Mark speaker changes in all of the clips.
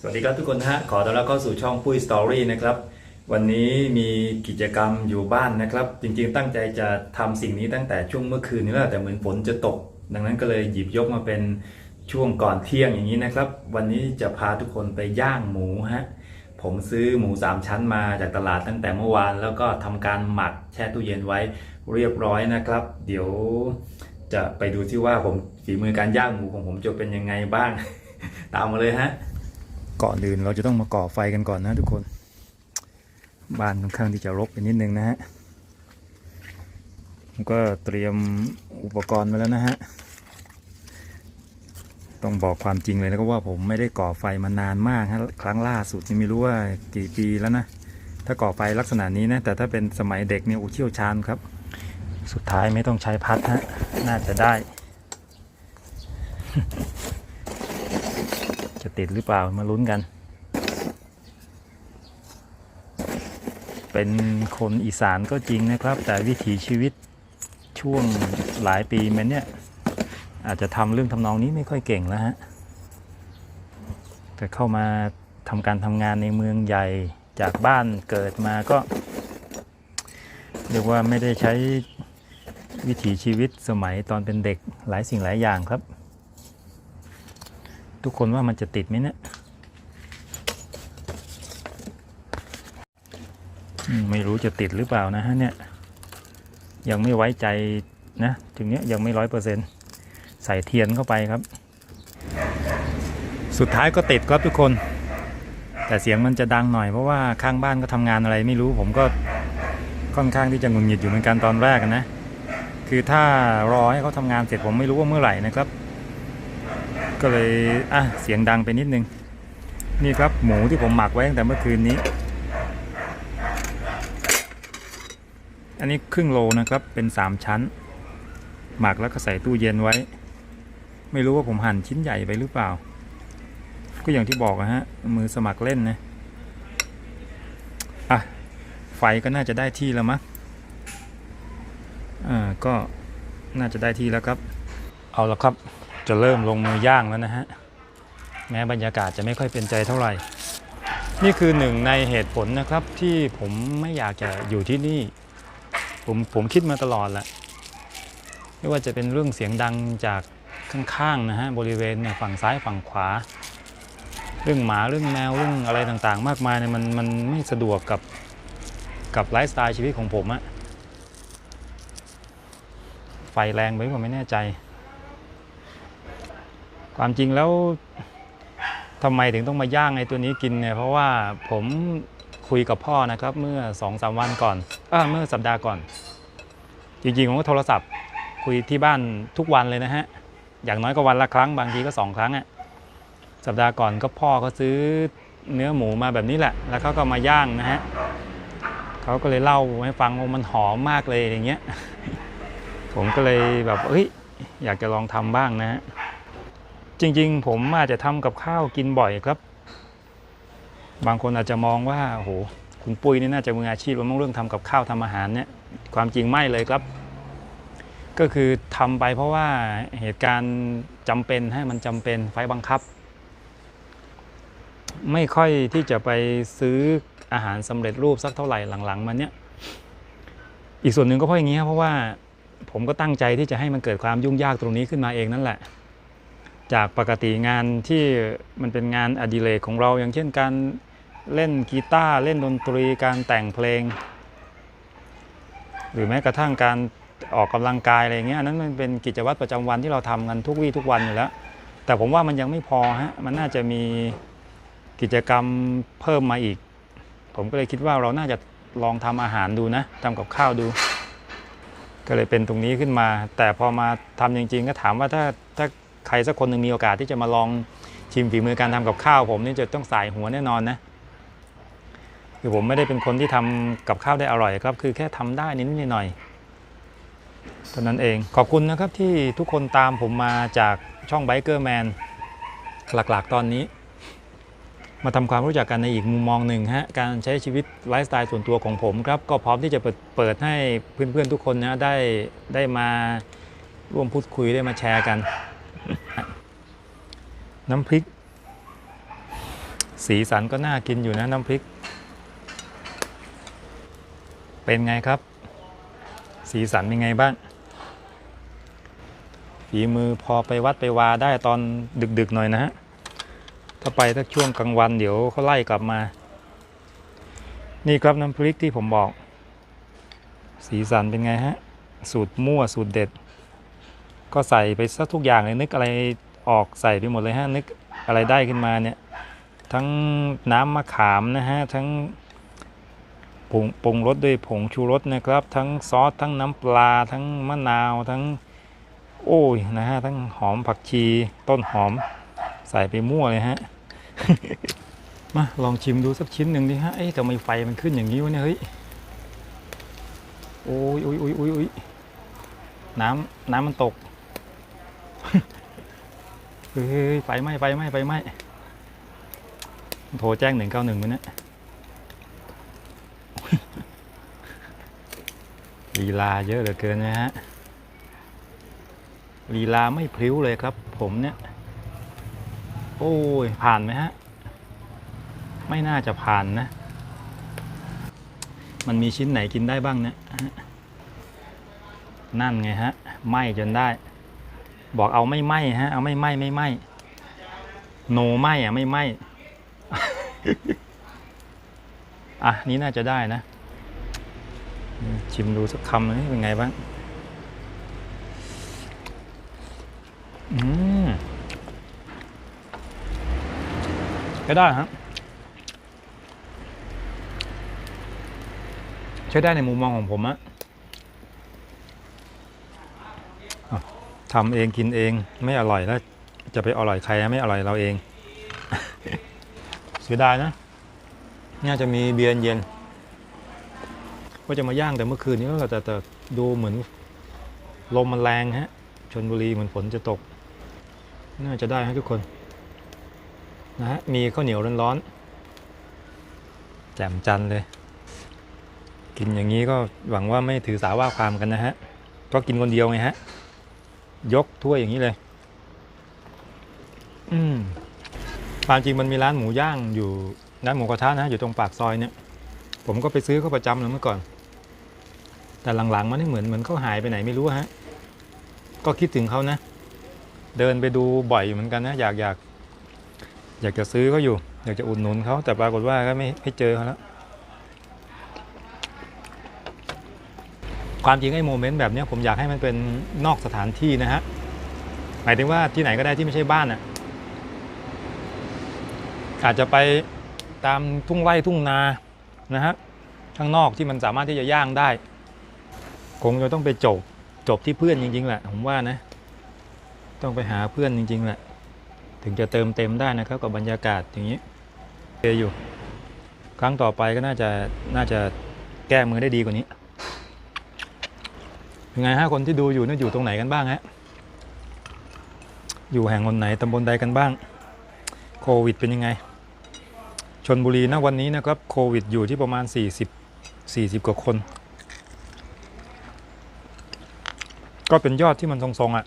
Speaker 1: สวัสดีครับทุกคนนะฮะขอต้อนรับเข้าสู่ช่องปุ้ยสตอรี่นะครับวันนี้มีกิจกรรมอยู่บ้านนะครับ จริงๆตั้งใจจะทำสิ่งนี้ตั้งแต่ช่วงเมื่อคืนนี้แล้วแต่เหมือนฝนจะตก ดังนั้นก็เลยหยิบยกมาเป็นช่วงก่อนเที่ยงอย่างนี้นะครับ วันนี้จะพาทุกคนไปย่างหมูฮะผมซื้อหมูสามชั้นมาจากตลาดตั้งแต่เมื่อวาน แล้วก็ทำการหมักแช่ตู้เย็นไว้เรียบร้อยนะครับ เดี๋ยวจะไปดูที่ว่าผมฝีมือการย่างหมูของผมจะเป็นยังไงบ้าง ตามมาเลยฮะ ก่อนอื่นเราจะต้องมาก่อไฟกันก่อนนะทุกคน บ้านค่อนข้างที่จะรกไปนิดนึงนะฮะผมก็เตรียมอุปกรณ์มาแล้วนะฮะ ต้องบอกความจริงเลยนะก็ว่าผมไม่ได้ก่อไฟมานานมากฮะครั้งล่าสุดนี่ไม่รู้ว่ากี่ปีแล้วนะ ถ้าก่อไฟลักษณะนี้นะ แต่ถ้าเป็นสมัยเด็กเนี่ยโอ้เชี่ยวชาญครับ สุดท้ายไม่ต้องใช้พัดฮะ น่าจะได้ จะติดหรือเปล่ามาลุ้นกัน เป็นคนอีสานก็จริงนะครับ แต่วิถีชีวิตช่วงหลายปีมาเนี่ย อาจจะทำเรื่องทำนองนี้ไม่ค่อยเก่งแล้วฮะ แต่เข้ามาทำการทำงานในเมืองใหญ่จากบ้านเกิดมาก็ เรียกว่าไม่ได้ใช้วิถีชีวิตสมัยตอนเป็นเด็กหลายสิ่งหลายอย่างครับ ทุกคนว่ามันจะติดไหมเนี่ยไม่รู้จะติดหรือเปล่านะฮะเนี่ย ยังไม่ไว้ใจนะถึงเนี้ยยังไม่ร้อยเปอร์เซ็นต์ใส่เทียนเข้าไปครับ สุดท้ายก็ติดครับทุกคน แต่เสียงมันจะดังหน่อยเพราะว่าข้างบ้านก็ทำงานอะไรไม่รู้ผมก็ค่อนข้างที่จะงุดหงิดอยู่เหมือนกันตอนแรกนะ คือถ้ารอให้เขาทำงานเสร็จผมไม่รู้ว่าเมื่อไหร่นะครับ ก็เลยอะเสียงดังไปนิดนึง นี่ครับหมูที่ผมหมักไว้ตั้งแต่เมื่อคืนนี้ อันนี้ครึ่งโลนะครับเป็นสามชั้น หมักแล้วก็ใส่ตู้เย็นไว้ ไม่รู้ว่าผมหั่นชิ้นใหญ่ไปหรือเปล่า ก็อย่างที่บอกอะฮะ มือสมัครเล่นนะอะไฟก็น่าจะได้ที่แล้วมั้งอ่าก็น่าจะได้ที่แล้วครับ เอาละครับ จะเริ่มลงมือย่างแล้วนะฮะ แม้บรรยากาศจะไม่ค่อยเป็นใจเท่าไหร่ นี่คือหนึ่งในเหตุผลนะครับที่ผมไม่อยากจะอยู่ที่นี่ ผมผมคิดมาตลอดแหละไม่ว่าจะเป็นเรื่องเสียงดังจากข้างๆนะฮะบริเวณเนี่ยฝั่งซ้ายฝั่งขวา เรื่องหมาเรื่องแมวเรื่องอะไรต่างๆ มากมายเนี่ยมันมันไม่สะดวกกับกับไลฟ์สไตล์ชีวิตของผมอะไฟแรงไปผมไม่แน่ใจ ความจริงแล้วทำไมถึงต้องมาย่างไอ้ตัวนี้กินเนี่ยเพราะว่าผมคุยกับพ่อนะครับเมื่อ2องสาวันก่อนเออเมื่อสัปดาห์ก่อน จริงๆผมก็โทรศัพท์คุยที่บ้านทุกวันเลยนะฮะอย่างน้อยก็วันละครั้งบางทีก็สองครั้งอะสัปดาห์ก่อนก็พ่อก็ซื้อเนื้อหมูมาแบบนี้แหละ แล้วเขาก็มาย่างนะฮะเขาก็เลยเล่าให้ฟังว่ามันหอมมากเลยอย่างเงี้ยผมก็เลยแบบเฮ้ยอยากจะลองทำบ้างนะฮะ จริง ๆ ผมอาจจะทำกับข้าวกินบ่อยครับ บางคนอาจจะมองว่าโอ้โหคุณปุ้ยนี่น่าจะมืออาชีพเรื่องเรื่องทำกับข้าวทำอาหารเนี่ยความจริงไม่เลยครับ ก็คือทำไปเพราะว่าเหตุการณ์จำเป็นให้มันจำเป็นไฟบังคับ ไม่ค่อยที่จะไปซื้ออาหารสำเร็จรูปสักเท่าไหร่หลังๆมาเนี้ยอีกส่วนหนึ่งก็เพราะอย่างนี้ครับเพราะว่าผมก็ตั้งใจที่จะให้มันเกิดความยุ่งยากตรงนี้ขึ้นมาเองนั่นแหละ จากปกติงานที่มันเป็นงานอดิเรกของเราอย่างเช่นการเล่นกีตาร์เล่นดนตรีการแต่งเพลง หรือแม้กระทั่งการออกกำลังกายอะไรอย่างเงี้ยอันนั้นมันเป็นกิจวัตรประจำวันที่เราทำกันทุกวี่ทุกวันอยู่แล้ว แต่ผมว่ามันยังไม่พอฮะมันน่าจะมีกิจกรรมเพิ่มมาอีก ผมก็เลยคิดว่าเราน่าจะลองทำอาหารดูนะทำกับข้าวดู ก็เลยเป็นตรงนี้ขึ้นมา แต่พอมาทำจริง ๆ ก็ถามว่าถ้าถ้า ใครสักคนหนึ่งมีโอกาสที่จะมาลองชิมฝีมือการทำกับข้าว ผมนี่จะต้องสายหัวแน่นอนนะคือผมไม่ได้เป็นคนที่ทำกับข้าวได้อร่อยครับ คือแค่ทำได้นิดหน่อยๆเท่านั้นเองขอบคุณนะครับที่ทุกคนตามผมมาจากช่อง Biker Man หลักๆ ตอนนี้ มาทำความรู้จักกันในอีกมุมมองหนึ่งฮะการใช้ชีวิตไลฟ์สไตล์ส่วนตัวของผมครับก็พร้อมที่จะเปิดเปิดให้เพื่อนๆทุกคนนะได้ได้มาร่วมพูดคุยได้มาแชร์กัน น้ำพริก สีสันก็น่ากินอยู่นะน้ำพริก เป็นไงครับ สีสันเป็นไงบ้าง ฝีมือพอไปวัดไปวาได้ตอนดึกๆหน่อยนะฮะ ถ้าไปถ้าช่วงกลางวันเดี๋ยวเขาไล่กลับมา นี่ครับน้ำพริกที่ผมบอก สีสันเป็นไงฮะ สูตรมั่วสูตรเด็ด ก็ใส่ไปซะทุกอย่างเลยนึกอะไรออกใส่ไปหมดเลยฮะนึกอะไรได้ขึ้นมาเนี่ยทั้งน้ำมะขามนะฮะทั้งปรุงปรุงรสด้วยผงชูรสนะครับ ทั้งซอสทั้งน้ำปลา ทั้งมะนาวทั้งโอ้ยนะฮะทั้งหอมผักชีต้นหอมใส่ไปมั่วเลยฮะมาลองชิมดูสักชิ้นหนึ่งดิฮะเอ๊ะทำไมไฟมันขึ้นอย่างนี้วะเนี่ยเฮ้ยโอ้ยโอ้ยโอ้ยโอ้ยน้ำน้ำมันตก เฮ้ยไฟไหม้ไฟไหม้ไฟไหม้โทรแจ้งหนึ่งเก้าหนึ่งมันเนี่ยลีลาเยอะเหลือเกินนะฮะลีลาไม่พลิ้วเลยครับ ผมเนี่ย โอ้ย ผ่านไหมฮะ ไม่น่าจะผ่านนะ มันมีชิ้นไหนกินได้บ้างเนี่ยนั่นไงฮะไหม้จนได้ บอกเอาไม่ไหมฮะ เอาไม่ไหมไม่ไหมโนไหม้อะไม่ไหมอะนี้น่าจะได้นะ ชิมดูสักคำนึงเป็นไงบ้างอืมใช้ได้ฮะใช้ได้ในมุมมองของผมอะอะ ทำเองกินเองไม่อร่อยแล้วจะไปอร่อยใครอะไม่อร่อยเราเองเสียดายนะน่าจะมีเบียร์เย็นว่าจะมาย่างแต่เมื่อคืนนี้ก็แต่แต่ดูเหมือนลมมันแรงฮะชนบุรีเหมือนฝนจะตก น่าจะได้ให้ทุกคนนะฮะมีข้าวเหนียวร้อนๆแจ่มจันเลย กินอย่างนี้ก็หวังว่าไม่ถือสาว่าความกันนะฮะก็กินคนเดียวไงฮะ ยกถ้วยอย่างนี้เลย อืมความจริงมันมีร้านหมูย่างอยู่ร้านหมูกระทะนะอยู่ตรงปากซอยเนี่ย ผมก็ไปซื้อเขาประจำเลยเมื่อก่อน แต่หลังๆมันไม่เหมือนเหมือนเขาหายไปไหนไม่รู้ฮะ ก็คิดถึงเขานะ เดินไปดูบ่อยอยู่เหมือนกันนะ อยากอยากอยากจะซื้อเขาอยู่ อยากจะอุดหนุนเขาแต่ปรากฏว่าก็ไม่ไม่เจอเขาแล้ว ความจริงไอ้โมเมนต์แบบนี้ผมอยากให้มันเป็นนอกสถานที่นะฮะหมายถึงว่าที่ไหนก็ได้ที่ไม่ใช่บ้านอะอาจจะไปตามทุ่งไร่ทุ่งนานะฮะข้างนอกที่มันสามารถที่จะย่างได้ คงจะต้องไปจบจบที่เพื่อนจริง ๆ แหละ ผมว่านะ ต้องไปหาเพื่อนจริง ๆ แหละ ถึงจะเติมเต็มได้นะครับกับบรรยากาศอย่างนี้เออยู่ ครั้งต่อไปก็น่าจะน่าจะแก้มือได้ดีกว่านี้ ยังไงฮะคนที่ดูอยู่นี่อยู่ตรงไหนกันบ้างฮะอยู่แห่งหนไหนตำบลใดกันบ้าง โควิดเป็นยังไงชนบุรีนะวันนี้นะครับโควิดอยู่ที่ประมาณ 40 40 กว่าคน ก็เป็นยอดที่มันทรงๆอะ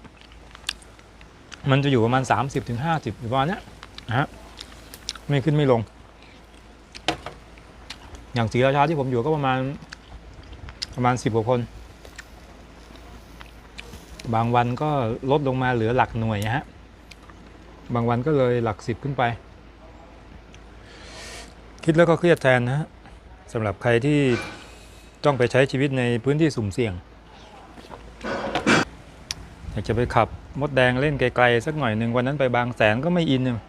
Speaker 1: มันจะอยู่ประมาณ 30-50ถึงอยู่ประมาณเนี้ยนะฮะไม่ขึ้นไม่ลง อย่างศรีราชาที่ผมอยู่ก็ประมาณประมาณ 10 กว่าคน บางวันก็ลดลงมาเหลือหลักหน่วยฮะ บางวันก็เลยหลักสิบขึ้นไป คิดแล้วก็เครียดแทนนะฮะสำหรับใครที่ต้องไปใช้ชีวิตในพื้นที่สุ่มเสี่ยง อยากจะไปขับมดแดงเล่นไกลๆสักหน่อยหนึ่งวันนั้นไปบางแสนก็ไม่อินเนี่ย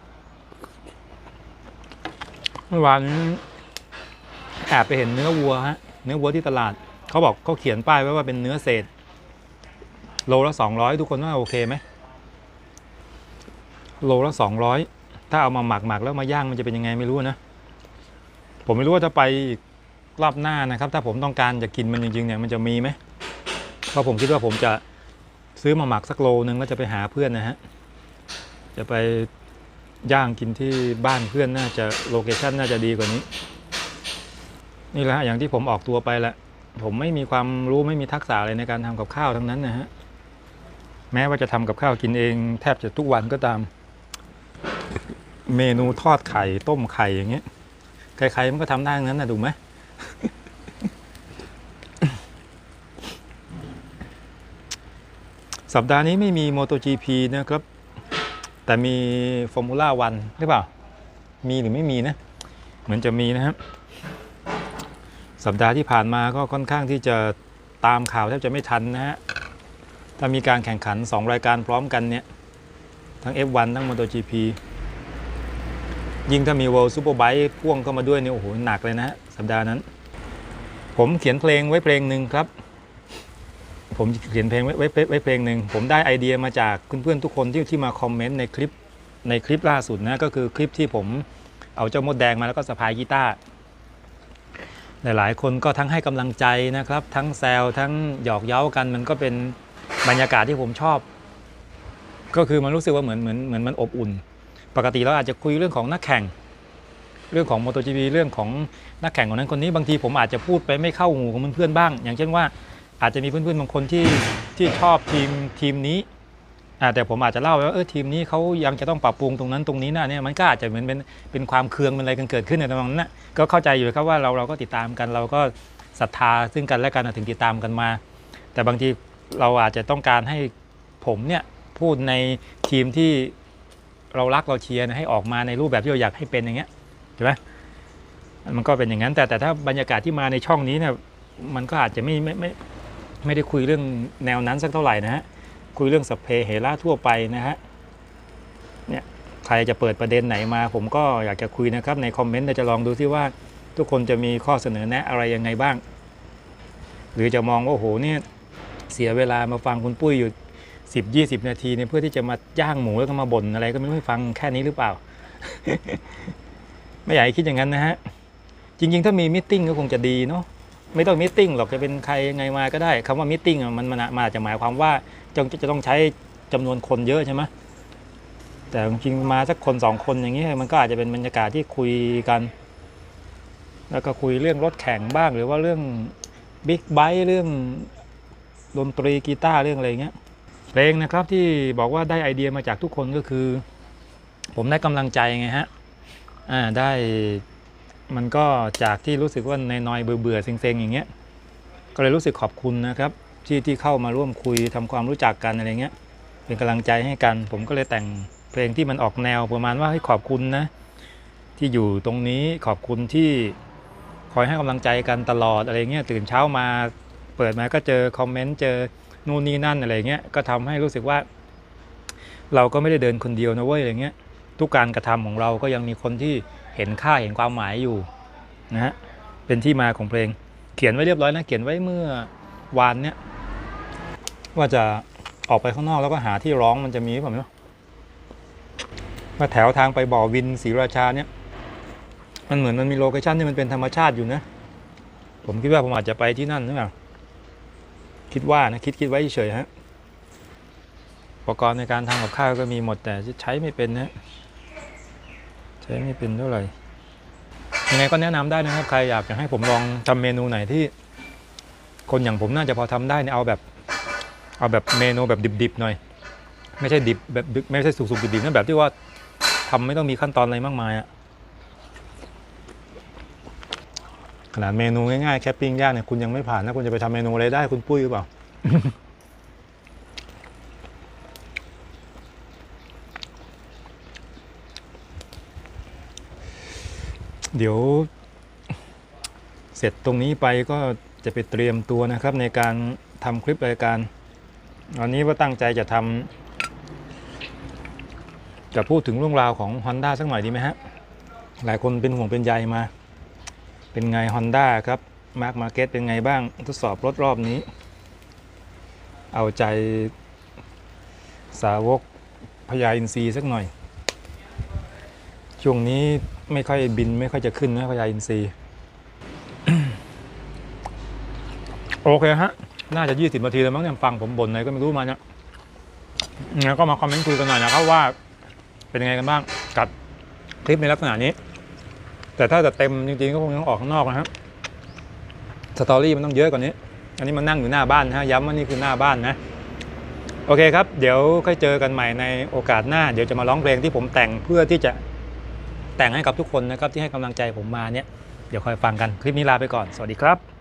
Speaker 1: เมื่อวานแอบไปเห็นเนื้อวัวฮะ เนื้อวัวที่ตลาด เขาบอกเขาเขียนป้ายไว้ว่าเป็นเนื้อเศษ โลละสองร้อยทุกคนว่าโอเคไหมโลละสองร้อยถ้าเอามาหมักหมักแล้วมาย่างมันจะเป็นยังไงไม่รู้นะ ผมไม่รู้ว่าจะไปอีกรอบหน้านะครับ ถ้าผมต้องการจะกินมันจริงๆเนี่ยมันจะมีไหมเพราะผมคิดว่าผมจะซื้อมาหมักสักโลนึงแล้วจะไปหาเพื่อนนะฮะจะไปย่างกินที่บ้านเพื่อนน่าจะโลเคชั่นน่าจะดีกว่านี้ นี่แหละฮะอย่างที่ผมออกตัวไปแหละผมไม่มีความรู้ไม่มีทักษะอะไรในการทำกับข้าวทั้งนั้นนะฮะ แม้ว่าจะทำกับข้าวกินเอง แทบจะทุกวันก็ตาม เมนูทอดไข่ต้มไข่อย่างเงี้ยใครๆมันก็ทำได้งนั้นนะดูไหมสัปดาห์นี้ไม่มี MotoGP นะครับ แต่มี Formula วันหรือเปล่า มีหรือไม่มีนะ เหมือนจะมีนะครับ สัปดาห์ที่ผ่านมาก็ค่อนข้างที่จะตามข่าวแทบจะไม่ทันนะฮะ ถ้ามีการแข่งขัน 2 รายการพร้อมกันเนี่ย ทั้ง F1 ทั้ง MotoGP ยิ่งถ้ามี World Superbike พ่วงเข้ามาด้วยเนี่ยโอ้โหหนักเลยนะฮะสัปดาห์นั้น ผมเขียนเพลงไว้เพลงหนึ่งครับ ผมเขียนเพลงไว้ไว้ไว้เพลงหนึ่งผมได้ไอเดียมาจากเพื่อนๆทุกคนที่ที่มาคอมเมนต์ในคลิปในคลิปล่าสุดนะก็คือคลิปที่ผมเอาเจ้ามดแดงมาแล้วก็สะพายกีตาร์หลายๆคนก็ทั้งให้กำลังใจนะครับ ทั้งแซวทั้งหยอกเย้ากันมันก็เป็น บรรยากาศที่ผมชอบ ก็คือมันรู้สึกว่าเหมือนเหมือนเหมือนมันอบอุ่น ปกติเราอาจจะคุยเรื่องของนักแข่ง เรื่องของ MotoGP เรื่องของนักแข่งคนนั้นคนนี้บางทีผมอาจจะพูดไปไม่เข้าหูของเพื่อนๆบ้าง อย่างเช่นว่าอาจจะมีเพื่อนๆบางคนที่ที่ชอบทีมทีมนี้แต่ผมอาจจะเล่าว่าเออทีมนี้เขายังจะต้องปรับปรุงตรงนั้นตรงนี้นะเนี่ยมันก็อาจจะเหมือนเป็นเป็นความเคืองเป็นอะไรกันเกิดขึ้นในตรงนั้นนะก็เข้าใจอยู่ครับว่าเราเราก็ติดตามกัน เราก็ศรัทธาซึ่งกันและกันถึงติดตามกันมา แต่บางที เราอาจจะต้องการให้ผมเนี่ยพูดในทีมที่เรารักเราเชียร์ให้ออกมาในรูปแบบที่เราอยากให้เป็นอย่างเงี้ยใช่ไหมมันก็เป็นอย่างนั้น แต่แต่ถ้าบรรยากาศที่มาในช่องนี้เนี่ยมันก็อาจจะไม่ไม่ไม่ไม่ได้คุยเรื่องแนวนั้นสักเท่าไหร่นะฮะคุยเรื่องสเพเหระทั่วไปนะฮะเนี่ยใครจะเปิดประเด็นไหนมา ผมก็อยากจะคุยนะครับ ในคอมเมนต์เราจะลองดูซิว่าทุกคนจะมีข้อเสนอแนะอะไรยังไงบ้าง หรือจะมองว่าโหเนี่ย เสียเวลามาฟังคุณปุ้ยอยู่ 10 20 นาทีเนี่ยเพื่อที่จะมาย่างหมูแล้วก็มาบ่นอะไรก็ไม่รู้ฟังแค่นี้หรือเปล่า ไม่อยากคิดอย่างนั้นนะฮะ จริง ๆ ถ้ามีมิทติ้งก็คงจะดีเนาะไม่ต้องมิทติ้งหรอกจะเป็นใครยังไงมาก็ได้คำว่ามิทติ้งมันมันมันอาจจะหมายความว่าจะจะต้องใช้จำนวนคนเยอะใช่ไหมแต่จริงๆมาสักคนสองคนอย่างนี้มันก็อาจจะเป็นบรรยากาศที่คุยกัน แล้วก็คุยเรื่องรถแข่งบ้าง หรือว่าเรื่องบิ๊กไบค์เรื่อง ดนตรีกีตาร์เรื่องอะไรเงี้ยเพลงนะครับที่บอกว่าได้ไอเดียมาจากทุกคนก็คือ ผมได้กำลังใจไงฮะอ่าได้มันก็จากที่รู้สึกว่าในนอยเบื่อเบื่อเซ็งๆอย่างเงี้ยก็เลยรู้สึกขอบคุณนะครับที่ที่เข้ามาร่วมคุยทำความรู้จักกันอะไรเงี้ยเป็นกำลังใจให้กัน ผมก็เลยแต่งเพลงที่มันออกแนวประมาณว่าให้ขอบคุณนะที่อยู่ตรงนี้ขอบคุณที่คอยให้กำลังใจกันตลอดอะไรเงี้ยตื่นเช้ามา เปิดมาก็เจอคอมเมนต์เจอนู่นนี่นั่นอะไรเงี้ยก็ทำให้รู้สึกว่า เราก็ไม่ได้เดินคนเดียวนะเว้ยอะไรเงี้ยทุกการกระทำของเราก็ยังมีคนที่เห็นค่าเห็นความหมายอยู่นะฮะเป็นที่มาของเพลง เขียนไว้เรียบร้อยนะเขียนไว้เมื่อวานเนี้ยว่าจะออกไปข้างนอกแล้วก็หาที่ร้องมันจะมีหรือเปล่าไม่รู้ว่าแถวทางไปบ่อวินศรีราชาเนี่ยมันเหมือนมันมีโลเคชั่นที่มันเป็นธรรมชาติอยู่นะ ผมคิดว่าผมอาจจะไปที่นั่นหรือเปล่า คิดว่านะคิดคิดไว้เฉยฮะอุปกรณ์ในการทำกับข้าวก็มีหมดแต่ใช้ไม่เป็นนะใช้ไม่เป็นเท่าไหร่ยังไงก็แนะนำได้นะครับ ใครอยากจะให้ผมลองทำเมนูไหนที่ คนอย่างผมน่าจะพอทำได้เนี่ยเอาแบบ เอาแบบเมนูแบบดิบๆหน่อย ไม่ใช่ดิบแบบไม่ใช่สุกๆดิบๆนะแบบที่ว่าทำไม่ต้องมีขั้นตอนอะไรมากมายอะ ขนาดเมนูง่ายๆแค่ปิ้งย่างเนี่ยคุณยังไม่ผ่านนะคุณจะไปทำเมนูอะไรได้คุณปุ้ยหรือเปล่าเดี๋ยวเสร็จตรงนี้ไปก็จะไปเตรียมตัวนะครับในการทำคลิปรายการวันนี้ว่าตั้งใจจะทำจะพูดถึงเรื่องราวของ Honda สักหน่อยดีไหมฮะ หลายคนเป็นห่วงเป็นใยมา เป็นไง Honda ครับมาร์กมาเก็ตเป็นไงบ้าง ทดสอบรถรอบนี้ เอาใจสาวกพญาอินทรีสักหน่อย ช่วงนี้ไม่ค่อยบินไม่ค่อยจะขึ้นนะพญาอินทรีโอเคฮะ น่าจะ 20 นาทีแล้วมั้งเนี่ยฟังผมบ่นอะไรก็ไม่รู้มาเนี่ยงั้นก็มาคอมเมนต์คุยกันหน่อยนะครับว่าเป็นยังไงกันบ้างกับคลิปในลักษณะนี้ แต่ถ้าจะเต็มจริงๆก็คงต้องออกข้างนอกนะฮะสตอรี่มันต้องเยอะกว่านี้ อันนี้มันนั่งอยู่หน้าบ้านนะฮะย้ำว่านี่คือหน้าบ้านนะโอเคครับ เดี๋ยวค่อยเจอกันใหม่ในโอกาสหน้า เดี๋ยวจะมาร้องเพลงที่ผมแต่งเพื่อที่จะแต่งให้กับทุกคนนะครับที่ให้กำลังใจผมมาเนี่ยเดี๋ยวคอยฟังกันคลิปนี้ลาไปก่อน สวัสดีครับ